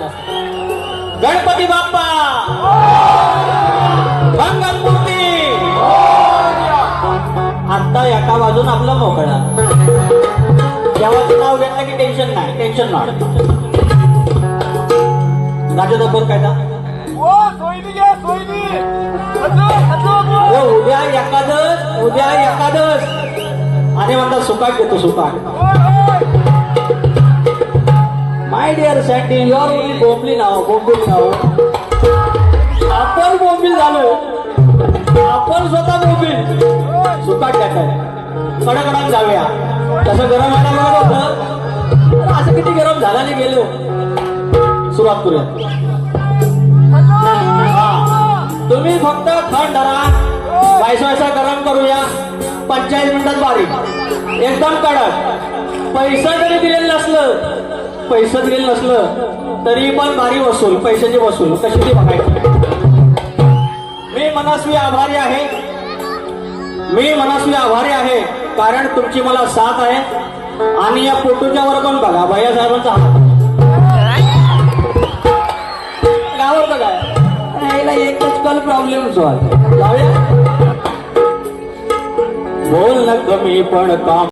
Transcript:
गणपती बाप्पा! मंगलमूर्ती आता एका बाजून आपला मोकळा. देवाचं नाव घेतलं की टेन्शन नाही टेन्शन नाही राजा दबर कायदा. उद्या एखादस उद्या एखादस आणि म्हणतात सुकाट घेतो सुकाट माय डिअर युअर ओनली बोंबली नाव बोंबली नाव. आपण बोंबील झालो. आपण स्वतः बोंबील. सुकाट टाकाय कडकडक जाऊया. तसं गरम व्हायला लागत होतं. असं किती गरम झाला नाही गेलो. सुरुवात करूया. तुम्ही फक्त थंड धरा. व्हायचं गरम करूया. पंचेचाळीस मिनिटात बारीक. एकदम कडक. पैसा जरी दिलेलं नसलं पैसे दिलेलं नसलं तरी पण भारी वसूल पैशाची वसूल. कशी ती बघायची? मी मनस्वी आभारी आहे. मी मनस्वी आभारी आहे कारण तुमची मला साथ आहे. आणि या फोटोच्या वर पण बघा? भैया साहेबांचा हात. बघा. यायला एकच कल प्रॉब्लेम सॉल्व जाऊया. बोल न कमी पण काम